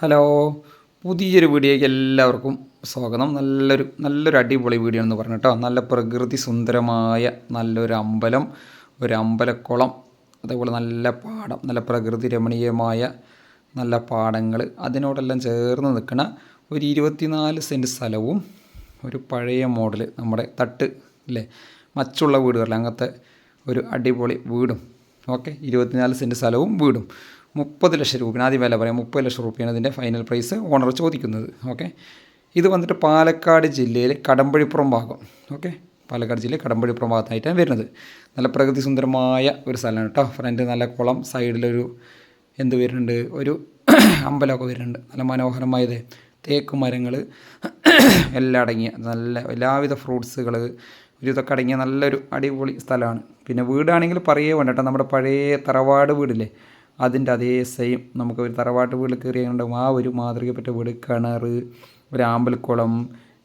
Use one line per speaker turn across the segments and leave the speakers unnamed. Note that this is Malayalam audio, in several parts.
ഹലോ പുതിയൊരു വീഡിയോയ്ക്ക് എല്ലാവർക്കും സ്വാഗതം. നല്ലൊരു നല്ലൊരു അടിപൊളി വീഡിയോ എന്ന് പറഞ്ഞു കേട്ടോ. നല്ല പ്രകൃതി സുന്ദരമായ നല്ലൊരു അമ്പലം ഒരു അമ്പലക്കുളം അതേപോലെ നല്ല പാടം നല്ല പ്രകൃതി രമണീയമായ നല്ല പാടങ്ങൾ അതിനോടെല്ലാം ചേർന്ന് നിൽക്കുന്ന ഒരു ഇരുപത്തിനാല് സെന്റ് സ്ഥലവും ഒരു പഴയ മോഡൽ നമ്മുടെ തട്ട് അല്ലേ മച്ചുള്ള വീടുകളിൽ അങ്ങനത്തെ ഒരു അടിപൊളി വീടും. ഓക്കെ ഇരുപത്തിനാല് സെന്റ് സ്ഥലവും വീടും. മുപ്പത് ലക്ഷം രൂപയാണ് ആദ്യം വില പറയാം മുപ്പത് ലക്ഷം രൂപയാണ് ഇതിന്റെ ഫൈനൽ പ്രൈസ് ഓണർ ചോദിക്കുന്നത് ഓക്കെ ഇത് വന്നിട്ട് പാലക്കാട് ജില്ലയിലെ കടമ്പഴിപ്പുറം ഭാഗം ഓക്കെ പാലക്കാട് ജില്ലയിൽ കടമ്പഴിപ്പുറം ഭാഗത്തായിട്ടാണ് വരുന്നത്. നല്ല പ്രകൃതി സുന്ദരമായ ഒരു സ്ഥലമാണ് കേട്ടോ. ഫ്രണ്ട് നല്ല കുളം സൈഡിലൊരു എന്ത് വരുന്നുണ്ട്? ഒരു അമ്പലമൊക്കെ വരുന്നുണ്ട്. നല്ല മനോഹരമായത് തേക്ക് മരങ്ങൾ എല്ലാം അടങ്ങിയ നല്ല എല്ലാവിധ ഫ്രൂട്ട്സുകൾ ഒരു ഇതൊക്കെ അടങ്ങിയ നല്ലൊരു അടിപൊളി സ്ഥലമാണ്. പിന്നെ വീടാണെങ്കിൽ പറയേ വേണ്ട കേട്ടോ നമ്മുടെ പഴയ തറവാട് വീടില്ലേ? അതിന്റെ അതേ സെയിം നമുക്ക് ഒരു തറവാട്ട് വീട്ടിൽ ഉണ്ടാകും ആ ഒരു മാതൃകപ്പെട്ട വീട് കിണർ ഒരു ആമ്പൽക്കുളം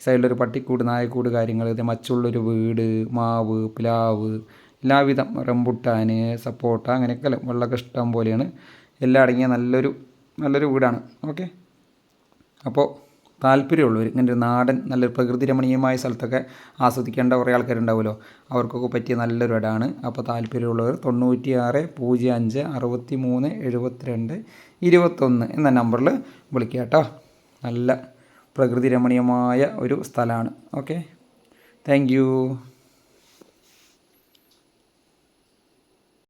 സൈഡിലൊരു പട്ടിക്കൂട് നായക്കൂട് കാര്യങ്ങൾ മച്ചുള്ളൊരു വീട് മാവ് പ്ലാവ് എല്ലാവിധം റംബുട്ടാൻ സപ്പോട്ട അങ്ങനെയൊക്കെ അല്ലേ? വെള്ളമൊക്കെ ഇഷ്ടം പോലെയാണ്. എല്ലാം അടങ്ങിയ നല്ലൊരു നല്ലൊരു വീടാണ്. ഓക്കെ അപ്പോൾ താല്പര്യമുള്ളവർ ഇങ്ങനെ ഒരു നാടൻ നല്ലൊരു പ്രകൃതി രമണീയമായ സ്ഥലത്തൊക്കെ ആസ്വദിക്കേണ്ട കുറേ ആൾക്കാരുണ്ടാവുമല്ലോ? അവർക്കൊക്കെ പറ്റിയ നല്ലൊരു ഇടമാണ് അപ്പോൾ താല്പര്യമുള്ളവർ തൊണ്ണൂറ്റി ആറ് പൂജ്യം അഞ്ച് അറുപത്തി മൂന്ന് എഴുപത്തിരണ്ട് ഇരുപത്തൊന്ന് എന്ന നമ്പറിൽ വിളിക്കുക കേട്ടോ നല്ല പ്രകൃതി രമണീയമായ ഒരു സ്ഥലമാണ്. ഓക്കെ? താങ്ക്